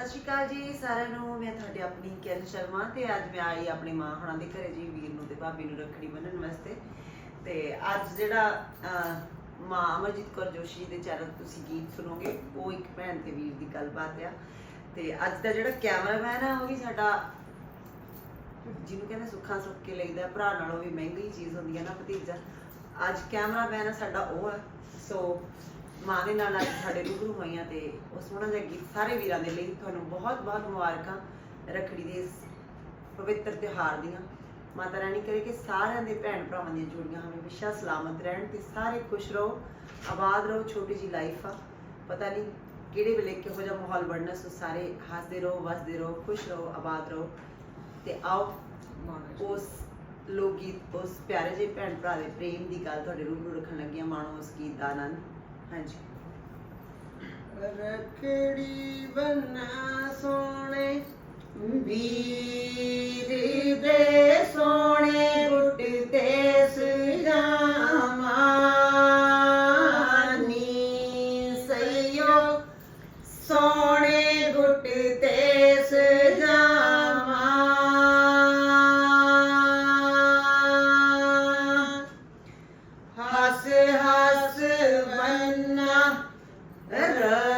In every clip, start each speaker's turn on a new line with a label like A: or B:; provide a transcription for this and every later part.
A: ਸਤਿ ਸ਼੍ਰੀ ਅਕਾਲ ਜੀ, ਸਾਰਿਆਂ ਨੂੰ। ਮੈਂ ਤੁਹਾਡੀ ਆਪਣੀ ਕਿਰਨ ਸ਼ਰਮਾ ਤੇ ਅੱਜ ਮੈਂ ਆਈ ਆਪਣੀ ਮਾਂ ਹੁਣਾਂ ਦੇ ਘਰੇ ਜੀ, ਵੀਰ ਨੂੰ ਤੇ ਭਾਬੀ ਨੂੰ ਰੱਖੜੀ ਬੰਨਣ ਵਾਸਤੇ। ਤੇ ਅੱਜ ਜਿਹੜਾ ਮਾਂ ਅਮਰਜੀਤ ਕੌਰ ਜੋਸ਼ੀ ਦੇ ਚੈਨਲ ਤੁਸੀਂ ਗੀਤ ਸੁਣੋਗੇ, ਉਹ ਇੱਕ ਭੈਣ ਤੇ ਵੀਰ ਦੀ ਗੱਲਬਾਤ ਆ। ਤੇ ਅੱਜ ਦਾ ਜਿਹੜਾ ਕੈਮਰਾਮੈਨ ਆ, ਉਹ ਵੀ ਸਾਡਾ, ਜਿਹਨੂੰ ਕਹਿੰਦੇ ਸੁੱਖਾਂ ਸੁੱਖ ਕੇ ਲਈਦਾ, ਭਰਾ ਨਾਲੋਂ ਵੀ ਮਹਿੰਗੀ ਚੀਜ਼ ਹੁੰਦੀ ਹੈ ਨਾ ਭਤੀਜਾ। ਅੱਜ ਕੈਮਰਾਮੈਨ ਆ ਸਾਡਾ ਉਹ ਹੈ ਸੋ ਮਾਂ ਦੇ ਨਾਲ ਅੱਜ ਸਾਡੇ ਰੂਬਰੂ ਹੋਈਆਂ ਤੇ ਉਹ ਸੋਹਣਾ ਜਿਹਾ ਗੀਤ ਸਾਰੇ ਵੀਰਾਂ ਦੇ ਲਈ ਤੁਹਾਨੂੰ ਬਹੁਤ ਬਹੁਤ ਮੁਬਾਰਕਾਂ ਰੱਖੜੀ ਦੇ ਇਸ ਪਵਿੱਤਰ ਤਿਉਹਾਰ ਦੀਆਂ। ਮਾਤਾ ਰਾਣੀ ਕਰੇ ਕਿ ਸਾਰਿਆਂ ਦੇ ਭੈਣ ਭਰਾਵਾਂ ਦੀਆਂ ਜੋੜੀਆਂ ਹਮੇਸ਼ਾ ਸਲਾਮਤ ਰਹਿਣ ਤੇ ਸਾਰੇ ਖੁਸ਼ ਰਹੋ, ਆਬਾਦ ਰਹੋ, ਛੋਟੀ ਜੀ ਲਾਈਫ ਆ। ਪਤਾ ਨਹੀਂ ਕਿਹੜੇ ਵੇਲੇ ਕਿਹੋ ਜਿਹਾ ਮਾਹੌਲ ਬਣਨਾ, ਸੋ ਸਾਰੇ ਹੱਸਦੇ ਰਹੋ, ਵਸਦੇ ਰਹੋ, ਖੁਸ਼ ਰਹੋ, ਆਬਾਦ ਰਹੋ। ਤੇ ਆਓ ਉਸ ਲੋਕ ਗੀਤ ਉਸ ਪਿਆਰੇ ਜਿਹੇ ਭੈਣ ਭਰਾ ਦੇ ਪ੍ਰੇਮ ਦੀ ਗੱਲ ਤੁਹਾਡੇ ਰੂਬਰੂ ਰੱਖਣ ਲੱਗੀਆਂ, ਮਾਣੋ ਉਸ ਗੀਤ ਦਾ ਆਨੰਦ। ਹਾਂਜੀ।
B: ਰਖੜੀ ਬਨਾ ਸੋਹਣੇ, ਵੀਰ ਦੇ ਸੋਹਣੇ ਗੁੱਟ ਤੇ ਸਜਾਵਾਨੀ ਸਈਓ, ਸੋਹਣੇ ਗੁੱਟ ਤੇ ਸਜਾਵਾਂ ਹੱਸ ਰਖੜੀ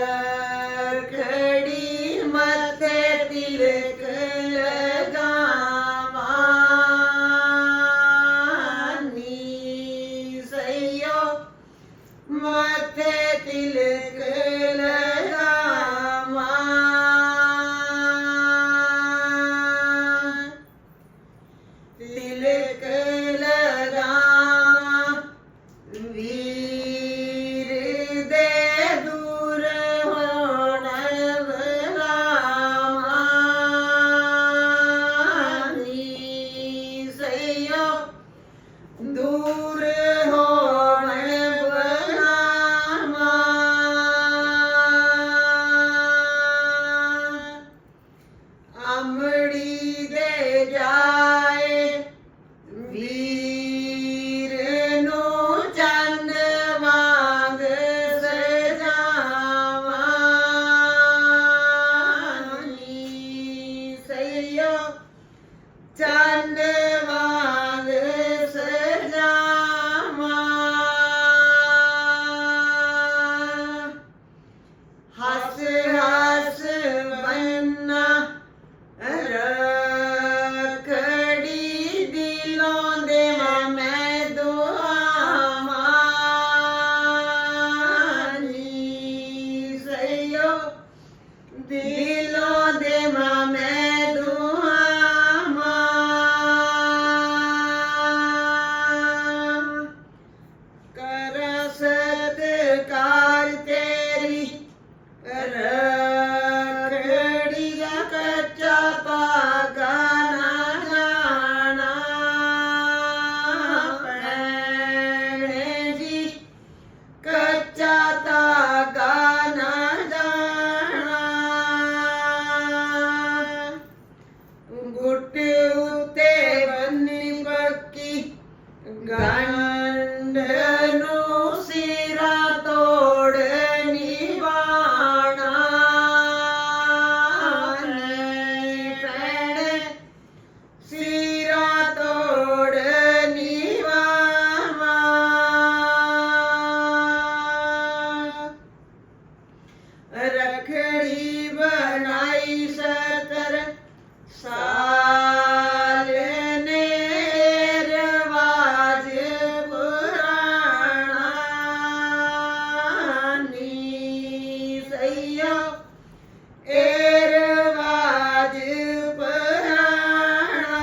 B: de los demás. ਰਖੜੀ ਬਣਾਈ ਸਤਰ ਸਾਲ ਨੇ ਰਵਾਜ ਪੁਰਾਣਾ ਨੀ ਸਈਓ ਏ ਰਵਾਜ ਪੁਰਾਣਾ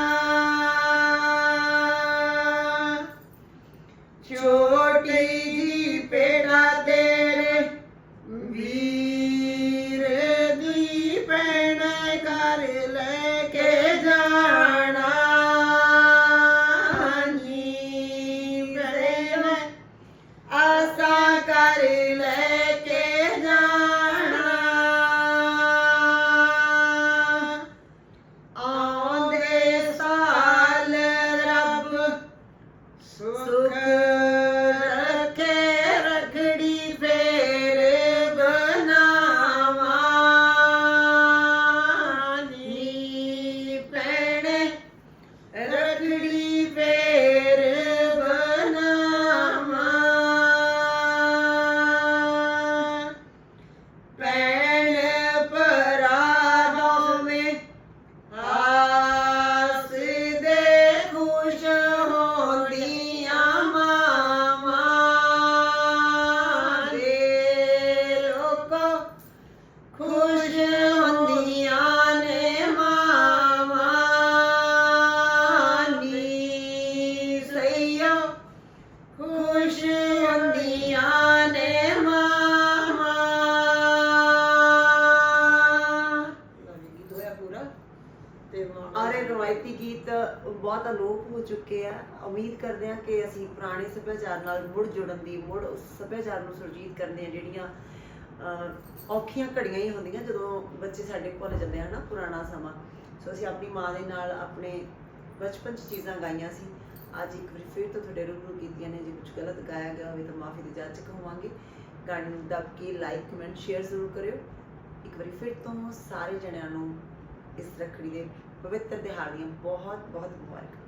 A: ਤੇ
B: ਔਰ ਇਹ ਰਵਾਇਤੀ ਗੀਤ ਬਹੁਤ ਅਲੋਪ ਹੋ ਚੁੱਕੇ ਆ। ਉਮੀਦ ਕਰਦੇ ਹਾਂ ਕਿ ਅਸੀਂ ਪੁਰਾਣੇ ਸੱਭਿਆਚਾਰ ਨਾਲ ਮੁੜ ਜੁੜਨ ਦੀ, ਮੁੜ ਉਸ ਸੱਭਿਆਚਾਰ ਨੂੰ ਸੁਰਜੀਤ ਕਰਨ ਦੀਆਂ ਜਿਹੜੀਆਂ ਔਖੀਆਂ ਘੜੀਆਂ ਹੀ ਹੁੰਦੀਆਂ ਜਦੋਂ ਬੱਚੇ ਸਾਡੇ ਭੁੱਲ ਜਾਂਦੇ ਹਨ ਨਾ ਪੁਰਾਣਾ ਸਮਾਂ। ਸੋ ਅਸੀਂ ਆਪਣੀ ਮਾਂ ਦੇ ਨਾਲ ਆਪਣੇ ਬਚਪਨ 'ਚ ਚੀਜ਼ਾਂ ਗਾਈਆਂ ਸੀ। ਅੱਜ ਇੱਕ ਵਾਰੀ ਫਿਰ ਤੋਂ ਤੁਹਾਡੇ ਰੂਬਰੂ ਕੀਤੀਆਂ ਨੇ, ਜੇ ਕੁਝ ਗਲਤ ਗਾਇਆ ਗਿਆ ਹੋਵੇ ਤਾਂ ਮਾਫੀ ਦੀ ਜਾਚਕ ਹੋਵਾਂਗੇ। ਗਾਣੇ ਨੂੰ ਦੱਬ ਕੇ ਲਾਈਕ ਕਮੈਂਟ ਸ਼ੇਅਰ ਜ਼ਰੂਰ ਕਰਿਓ। ਇੱਕ ਵਾਰੀ ਫਿਰ ਤੋਂ ਸਾਰੇ ਜਣਿਆਂ ਨੂੰ ਇਸ ਰੱਖੜੀ ਦੇ ਪਵਿੱਤਰ ਦਿਹਾੜ ਦੀਆਂ ਬਹੁਤ ਬਹੁਤ ਮੁਬਾਰਕਾਂ